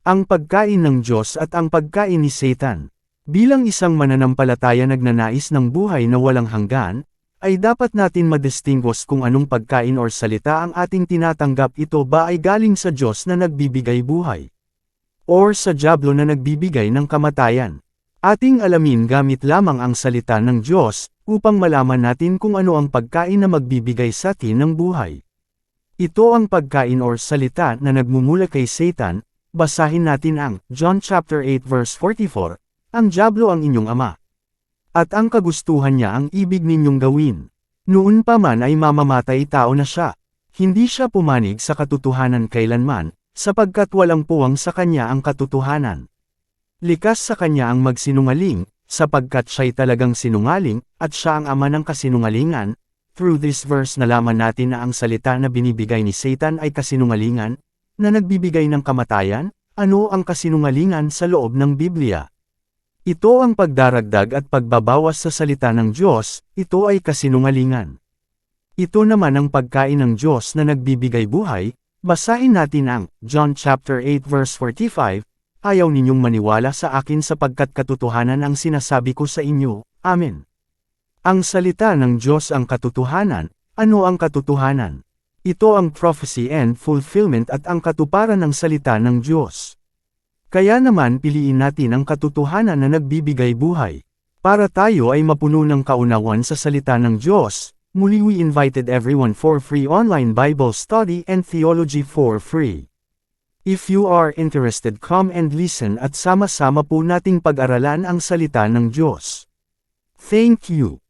Ang pagkain ng Diyos at ang pagkain ni Satan. Bilang isang mananampalataya nagnanais ng buhay na walang hanggan, ay dapat natin madistinguish kung anong pagkain or salita ang ating tinatanggap ito ba ay galing sa Diyos na nagbibigay buhay. Or sa Diablo na nagbibigay ng kamatayan. Ating alamin gamit lamang ang salita ng Diyos, upang malaman natin kung ano ang pagkain na magbibigay sa atin ng buhay. Ito ang pagkain or salita na nagmumula kay Satan, basahin natin ang John chapter 8 verse 44, ang Diablo ang inyong ama. At ang kagustuhan niya ang ibig ninyong gawin. Noon pa man ay mamamatay tao na siya. Hindi siya pumanig sa katotohanan kailanman, sapagkat walang puwang sa kanya ang katotohanan. Likas sa kanya ang magsinungaling, sapagkat siya'y talagang sinungaling, at siya ang ama ng kasinungalingan. Through this verse nalaman natin na ang salita na binibigay ni Satan ay kasinungalingan, na nagbibigay ng kamatayan, ano ang kasinungalingan sa loob ng Biblia. Ito ang pagdaragdag at pagbabawas sa salita ng Diyos, ito ay kasinungalingan. Ito naman ang pagkain ng Diyos na nagbibigay buhay, basahin natin ang John chapter 8 verse 45, Ayaw ninyong maniwala sa akin sapagkat katotohanan ang sinasabi ko sa inyo, Amen. Ang salita ng Diyos ang katotohanan, ano ang katotohanan? Ito ang prophecy and fulfillment at ang katuparan ng salita ng Diyos. Kaya naman piliin natin ang katotohanan na nagbibigay buhay. Para tayo ay mapuno ng kaunawan sa salita ng Diyos, muli we invited everyone for free online Bible study and theology for free. If you are interested come and listen at sama-sama po nating pag-aralan ang salita ng Diyos. Thank you.